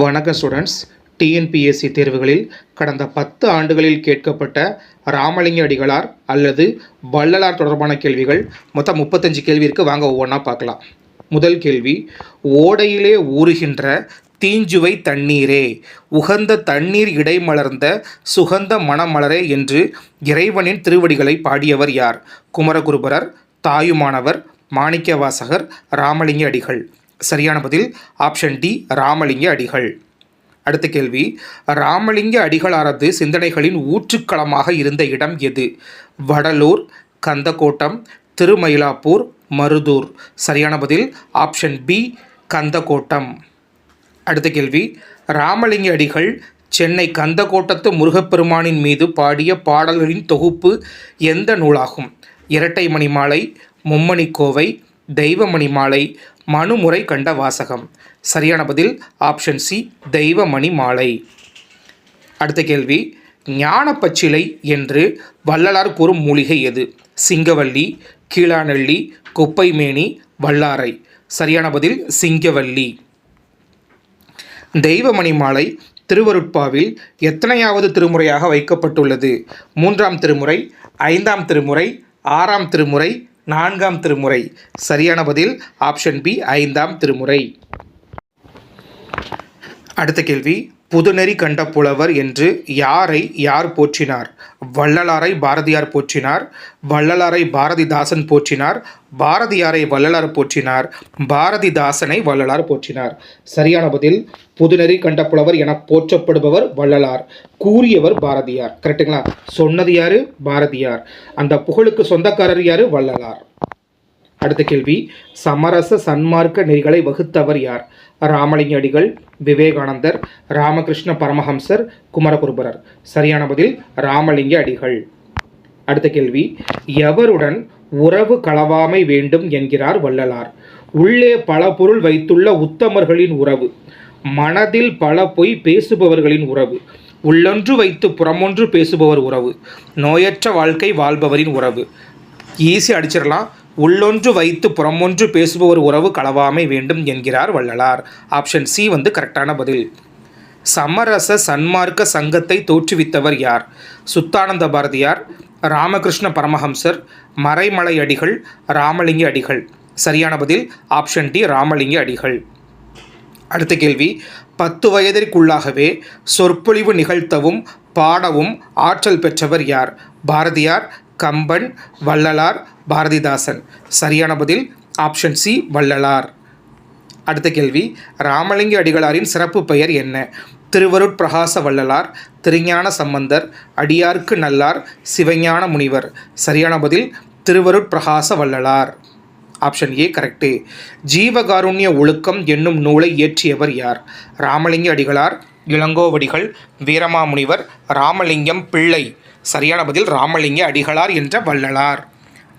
வணக்க students TNPSC தேர்வுகளில் கடந்த பத்து ஆண்டுகளில் கேட்கப்பட்ட ராமலிங்க அடிகளார் அல்லது வள்ளலார் தொடர்பான கேள்விகள் மொத்தம் முப்பத்தஞ்சு கேள்வி இருக்குது வாங்க ஒவ்வொன்றா பார்க்கலாம். முதல் கேள்வி ஓடையிலே ஊறுகின்ற தீஞ்சுவை தண்ணீரே உகந்த தண்ணீர் இடைமலர்ந்த சுகந்த மணமலரே என்று இறைவனின் திருவடிகளை பாடியவர் யார்? குமரகுருபரர் தாயுமானவர் மாணிக்கவாசகர் ராமலிங்க அடிகள். சரியான பதில். ஆப்ஷன் டி ராமலிங்க அடிகள். அடுத்த கேள்வி. ராமலிங்க அடிகளாரது சிந்தனைகளின் ஊற்றுக்களமாக இருந்த இடம் எது? வடலூர் கந்தக்கோட்டம் திருமயிலாப்பூர் மருதூர். சரியான பதில். ஆப்ஷன் பி கந்தக்கோட்டம் அடுத்த கேள்வி. ராமலிங்க அடிகள் சென்னை கந்தக்கோட்டத்து முருகப்பெருமானின் மீது பாடிய பாடல்களின் தொகுப்பு எந்த நூலாகும்? இரட்டை மணிமாலை மும்மணிக்கோவை தெய்வமணி மாலை மனுமுறை கண்ட வாசகம். சரியான பதில் ஆப்ஷன் சி தெய்வமணி மாலை. அடுத்த கேள்வி ஞானப்பச்சிலை என்று வள்ளலார் கூறும் மூலிகை எது? சிங்கவல்லி கீழாநெல்லி குப்பைமேனி வல்லாரை. சரியான பதில் சிங்கவல்லி. தெய்வமணி மாலை திருவருட்பாவில் எத்தனையாவது திருமுறையாக வைக்கப்பட்டுள்ளது? மூன்றாம் திருமுறை ஐந்தாம் திருமுறை ஆறாம் திருமுறை நான்காம் திருமுறை. சரியான பதில் ஆப்ஷன் பி ஐந்தாம் திருமுறை. அடுத்த கேள்வி புதுநெறி கண்ட புலவர் என்று யாரை யார் போற்றினார்? வள்ளலாரை பாரதியார் போற்றினார் வள்ளலாரை பாரதிதாசன் போற்றினார் பாரதியாரை வள்ளலார் போற்றினார் பாரதிதாசனை வள்ளலார் போற்றினார். சரியான பதில் புதுநெறி கண்ட புலவர் என போற்றப்படுபவர் வள்ளலார் கூறியவர் பாரதியார். கரெக்டுங்களா சொன்னது யாரு? பாரதியார். அந்த புகழுக்கு சொந்தக்காரர் யாரு? வள்ளலார். அடுத்த கேள்வி சமரச சன்மார்க்க நெறிகளை வகுத்தவர் யார்? ராமலிங்க அடிகள் விவேகானந்தர் ராமகிருஷ்ண பரமஹம்சர் குமரகுருபரர். சரியான பதில் ராமலிங்க அடிகள். அடுத்த கேள்வி எவருடன் உறவு களவாமை வேண்டும் என்கிறார் வள்ளலார். உள்ளே பல பொருள் வைத்துள்ள உத்தமர்களின் உறவு. மனதில் பல பொய் பேசுபவர்களின் உறவு. உள்ளொன்று வைத்து புறமொன்று பேசுபவர் உறவு. நோயற்ற வாழ்க்கை வாழ்பவரின் உறவு. ஈஸி அடிச்சிடலாம். உள்ளொன்று வைத்து புறமொன்று பேசுபவர் உறவு களவாமை வேண்டும் என்கிறார் வள்ளலார். ஆப்ஷன் சி வந்து கரெக்டான பதில். சமரச சன்மார்க்க சங்கத்தை தோற்றுவித்தவர் யார்? சுத்தானந்த பாரதியார் ராமகிருஷ்ண பரமஹம்சர் மறைமலை அடிகள் ராமலிங்க அடிகள். சரியான பதில் ஆப்ஷன் டி ராமலிங்க அடிகள். அடுத்த கேள்வி பத்து வயதிற்குள்ளாகவே சொற்பொழிவு நிகழ்த்தவும் பாடவும் ஆற்றல் பெற்றவர் யார்? பாரதியார் கம்பன் வள்ளலார் பாரதிதாசன். சரியான பதில் ஆப்ஷன் சி வள்ளலார். அடுத்த கேள்வி ராமலிங்க அடிகளாரின் சிறப்பு பெயர் என்ன? திருவருட்பிரகாச வள்ளலார் திருஞான சம்பந்தர் அடியார்க்கு நல்லார் சிவஞான முனிவர். சரியான பதில் Thiruvarutprakasa Vallalar. Option A correct Jeevakarunya Ozhukkam என்னும் நூலை இயற்றியவர் யார்? ராமலிங்க அடிகளார் இளங்கோவடிகள் வீரமாமுனிவர் ராமலிங்கம் பிள்ளை. சரியான பதில் ராமலிங்க அடிகளார் என்ற வள்ளலார்.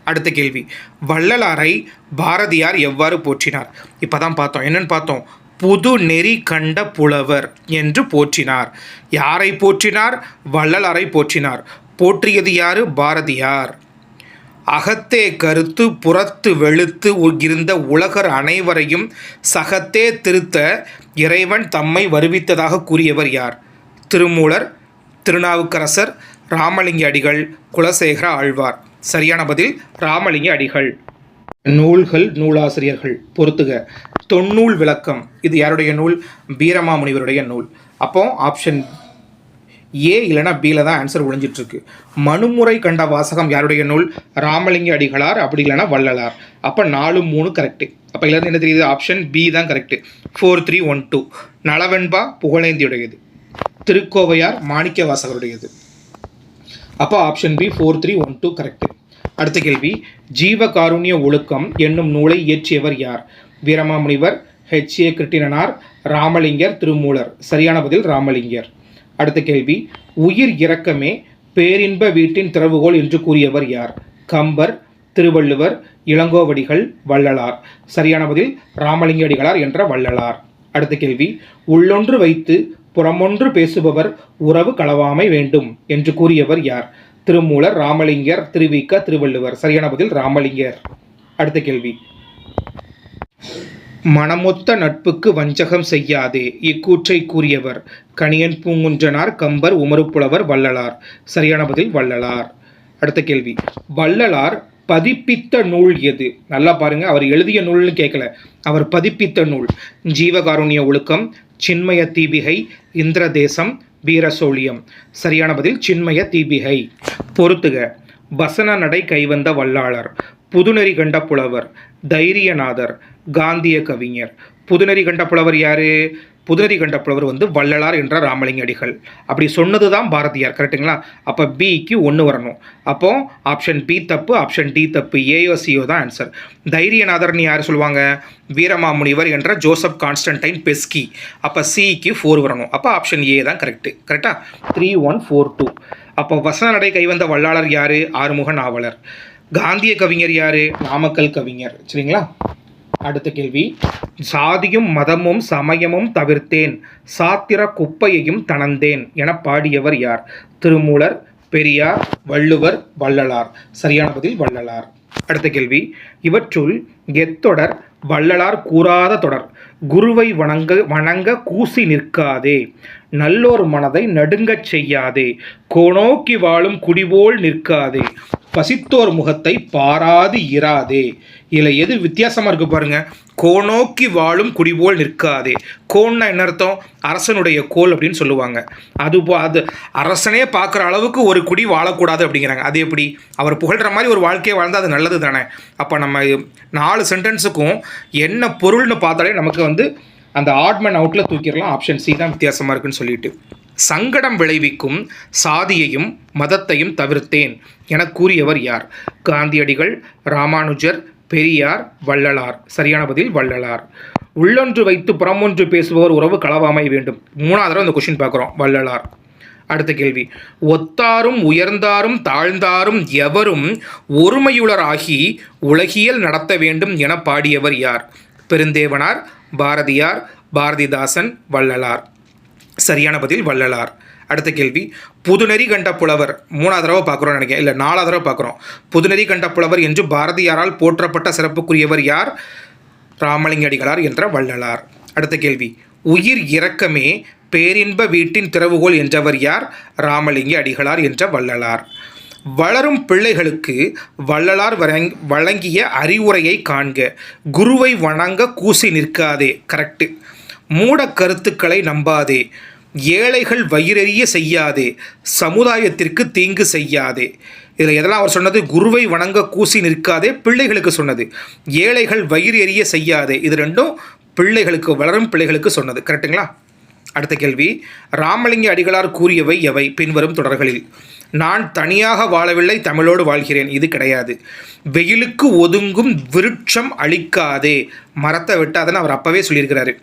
அடுத்த கேள்வி. வள்ளலாரை பாரதியார் எவ்வாறு போற்றினார்? இப்போ தான் பார்த்தோம். என்னன்னு பார்த்தோம். புது நெறி கண்ட புலவர் என்று போற்றினார். யாரை போற்றினார்? வள்ளலாரை போற்றினார். போற்றியது யாரு? பாரதியார். அகத்தே கருத்து புறத்து வெளுத்து இருந்த உலகர் அனைவரையும் சகத்தே திருத்த இறைவன் தம்மை வருவித்ததாக கூறியவர் யார்? திருமூலர் திருநாவுக்கரசர் ராமலிங்க அடிகள் குலசேகர ஆழ்வார். சரியான பதில் ராமலிங்க அடிகள். நூல்கள் நூலாசிரியர்கள் பொறுத்துக. தொன்னூல் விளக்கம். இது யாருடைய நூல்? வீரமாமுனிவருடைய நூல். அப்போ ஆப்ஷன் ஏ இல்லைனா பியில் தான் ஆன்சர் ஒழிஞ்சிட்ருக்கு. மனுமுறை கண்ட வாசகம் யாருடைய நூல்? ராமலிங்க அடிகளார் அப்படி இல்லைனா வள்ளலார். அப்போ நாலு மூணு கரெக்டு அப்போ இதுலேருந்து என்ன தெரியுது? ஆப்ஷன் பி தான் correct four three one two Nalavenba புகழேந்தியுடையது. Thirukkovaiyar மாணிக்க வாசகருடையது அப்போ option B four three one two correct அடுத்த கேள்வி ஜீவ காருண்ய ஒழுக்கம் என்னும் நூலை இயற்றியவர் யார்? Veeramamunivar H A Kiruttinanar Ramalingar Thirumoolar. சரியான பதில் ராமலிங்கர். அடுத்த கேள்வி உயிர் இரக்கமே பேரின்ப வீட்டின் திறவுகோல் என்று கூறியவர் யார்? கம்பர் திருவள்ளுவர் இளங்கோவடிகள் வள்ளலார். சரியான பதில் ராமலிங்க அடிகளார் என்ற வள்ளலார். அடுத்த கேள்வி உள்ளொன்று வைத்து புறமொன்று பேசுபவர் உறவு களவாமை வேண்டும் என்று கூறியவர் யார்? திருமூலர் ராமலிங்கர் திருவிக்க திருவள்ளுவர். சரியான பதில் ராமலிங்கர். அடுத்த கேள்வி. மனமொத்த நட்புக்கு வஞ்சகம் செய்யாதே இக்கூற்றை கூறியவர். கணியன் பூங்குன்றனார் கம்பர் உமறுப்புலவர் வள்ளலார். சரியான பதில் வள்ளலார். அடுத்த கேள்வி. வள்ளலார் பதிப்பித்த நூல் எது? நல்லா பாருங்க அவர் எழுதிய நூல்னு கேட்கல. அவர் பதிப்பித்த நூல் ஜீவகாருண்ய ஒழுக்கம் சின்மய தீபிகை இந்திரதேசம் வீரசோழியம். சரியான பதில் சின்மய தீபிகை. பொறுத்துக வசன நடை கைவந்த வல்லாளர் புதுநெறி கண்ட புலவர் தைரியநாதர் காந்திய கவிஞர். புதுநெறி கண்ட புலவர் யாரு? புதுநெறி கண்ட புலவர் வந்து வள்ளலார் என்ற ராமலிங்க அடிகள். அப்படி சொன்னது தான் பாரதியார் கரெக்ட்டுங்களா அப்போ பிக்கு ஒன்று வரணும். அப்போ ஆப்ஷன் பி தப்பு ஆப்ஷன் டி தப்பு ஏயோ சிஓ தான் ஆன்சர் தைரியநாதர்னு யார் சொல்லுவாங்க? வீரமாமுனிவர் என்ற ஜோசப் கான்ஸ்டன்டைன் பெஸ்கி. அப்போ சிக்கு ஃபோர் வரணும். அப்போ ஆப்ஷன் ஏ தான் கரெக்டு கரெக்டா த்ரீ ஒன் ஃபோர் டூ அப்போ வசன நடை கைவந்த வள்ளலார் யார்? ஆறுமுக நாவலர் காந்திய கவிஞர் யார்? நாமக்கல் கவிஞர். சரிங்களா? அடுத்த கேள்வி. சாதியும் மதமும் சமயமும் தவிர்த்தேன். சாத்திர குப்பையையும் தணந்தேன் என பாடியவர் யார்? திருமூலர் பெரியார் வள்ளுவர் வள்ளலார். சரியான பதில் வள்ளலார். அடுத்த கேள்வி. இவற்றுள் எத்தொடர் வள்ளலார் கூறாத தொடர். குருவை வணங்க வணங்க கூசி நிற்காதே. நல்லோர் மனதை நடுங்கச் செய்யாதே. கோணோக்கி வாழும் குடிபோல் நிற்காதே. பசித்தோர் முகத்தை பாராது இராதே. இதில் எது வித்தியாசமாக இருக்கு பாருங்கள் கோணோக்கி வாழும் குடிபோல் நிற்காதே. கோன்னா என்ன அர்த்தம்? அரசனுடைய கோல் அப்படின்னு சொல்லுவாங்க. அது போ- அது அரசனே பார்க்குற அளவுக்கு ஒரு குடி வாழக்கூடாது அப்படிங்கிறாங்க. அது எப்படி? அவர் புகழ்கிற மாதிரி ஒரு வாழ்க்கையை வாழ்ந்தால் அது நல்லது தானே. அப்போ நம்ம நாலு சென்டென்ஸுக்கும் என்ன பொருள்னு பார்த்தாலே நமக்கு வந்து அந்த ஆட்மன் அவுட்டில் தூக்கிடலாம். ஆப்ஷன் சி தான் வித்தியாசமாக இருக்குன்னு சொல்லிட்டு. சங்கடம் விளைவிக்கும் சாதியையும் மதத்தையும் தவிர்த்தேன் என கூறியவர் யார்? காந்தியடிகள் ராமானுஜர் பெரியார் வள்ளலார். சரியான பதில் வள்ளலார். உள்ளொன்று வைத்து புறமொன்று பேசுபவர் உறவு களவாமை வேண்டும். மூணாவது தடவை அந்த கொஷின் பார்க்குறோம். வள்ளலார். அடுத்த கேள்வி. ஒத்தாரும் உயர்ந்தாரும் தாழ்ந்தாரும் எவரும் ஒருமையுளராகி உலகியல் நடத்த வேண்டும் என பாடியவர் யார்? பெருந்தேவனார் பாரதியார் பாரதிதாசன் வள்ளலார். சரியான பதில் வள்ளலார். அடுத்த கேள்வி புதுநெறி கண்ட புலவர் மூணாவது தடவை பார்க்குறோம் நினைக்கிறேன். இல்லை நாலாவது தடவை பார்க்குறோம். புதுநெறி கண்ட புலவர் என்று பாரதியாரால் போற்றப்பட்ட சிறப்புக்குரியவர் யார்? ராமலிங்க அடிகளார் என்ற வள்ளலார். அடுத்த கேள்வி உயிர் இரக்கமே பேரின்ப வீட்டின் திறவுகோல் என்றவர் யார்? ராமலிங்க அடிகளார் என்ற வள்ளலார். வளரும் பிள்ளைகளுக்கு வள்ளலார் வழங்கிய அறிவுரையை காண்க. குருவை வணங்க கூசி நிற்காதே. கரெக்டு மூட கருத்துக்களை நம்பாதே. ஏழைகள் வயிறெறிய செய்யாதே. சமுதாயத்திற்கு தீங்கு செய்யாதே. இதில் எதெல்லாம் அவர் சொன்னது? குருவை வணங்க கூசி நிற்காதே பிள்ளைகளுக்கு சொன்னது. ஏழைகள் வயிறு எறிய செய்யாதே. இது ரெண்டும் பிள்ளைகளுக்கு வளரும் பிள்ளைகளுக்கு சொன்னது. கரெக்ட்டுங்களா? அடுத்த கேள்வி. ராமலிங்க அடிகளார் கூறியவை எவை? பின்வரும் தொடர்களில். நான் தனியாக வாழவில்லை தமிழோடு வாழ்கிறேன். இது கிடையாது. வெயிலுக்கு ஒதுங்கும் விருட்சம் அழிக்காதே. மரத்தை வெட்டாதுன்னு அவர் அப்போவே சொல்லியிருக்கிறாரு.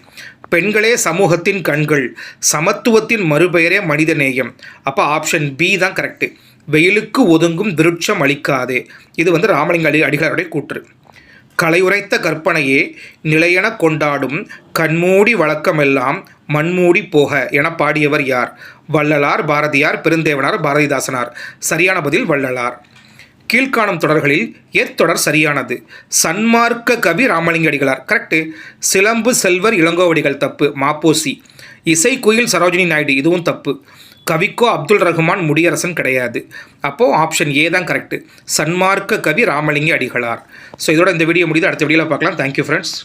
பெண்களே சமூகத்தின் கண்கள் சமத்துவத்தின் மறுபெயரே மனிதநேயம். அப்போ ஆப்ஷன் பி தான் கரெக்டு வெயிலுக்கு ஒதுங்கும் விருட்சம் அளிக்காதே. இது வந்து ராமலிங்க அடி அடிகளாருடைய கூற்று. கலையுரைத்த கற்பனையே நிலையென கொண்டாடும் கண்மூடி வழக்கமெல்லாம் மண்மூடி போக என பாடியவர் யார்? வள்ளலார் பாரதியார் பெருந்தேவனார் பாரதிதாசனார். சரியான பதில் வள்ளலார். கீழ்காணும் தொடர்களில் எத்தொடர் சரியானது. சன்மார்க்க கவி ராமலிங்க அடிகளார். கரெக்டு சிலம்பு செல்வர் இளங்கோவடிகள் தப்பு. மாப்போசி. இசைக்குயில் சரோஜினி நாயுடு இதுவும் தப்பு. கவிக்கோ அப்துல் ரஹ்மான் முடியரசன் கிடையாது. அப்போது ஆப்ஷன் ஏ தான் கரெக்டு சன்மார்க்க கவி ராமலிங்க அடிகளார். ஸோ இதோட இந்த வீடியோ முடியுது அடுத்த வீடியோவில் பார்க்கலாம். Thank you friends